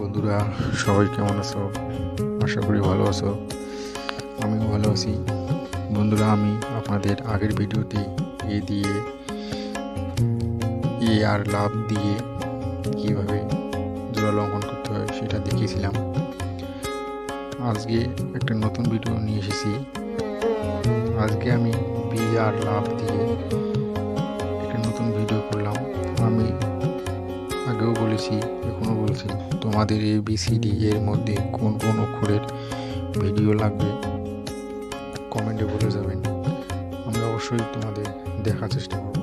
বন্ধুরা, সবাই কেমন আছো? আশা করি ভালো আছো। আমিও ভালো আছি। বন্ধুরা, আমি আপনাদের আগের ভিডিওতে এ দিয়ে এ আর লাভ দিয়ে কীভাবে জোড়া অঙ্কন করতে হয় সেটা দেখিয়েছিলাম। আজকে একটা নতুন ভিডিও নিয়ে এসেছি। আজকে আমি বি আর লাভ দিয়ে একটা নতুন ভিডিও করলাম। আমি আগেও বলেছি, এখনও বলছি। তোমাদের এ বি সি ডি এর মধ্যে কোন কোন অক্ষরের ভিডিও লাগবে? কমেন্টে বলে যাবেন। আমি অবশ্যই তোমাদের দেখার চেষ্টা করব।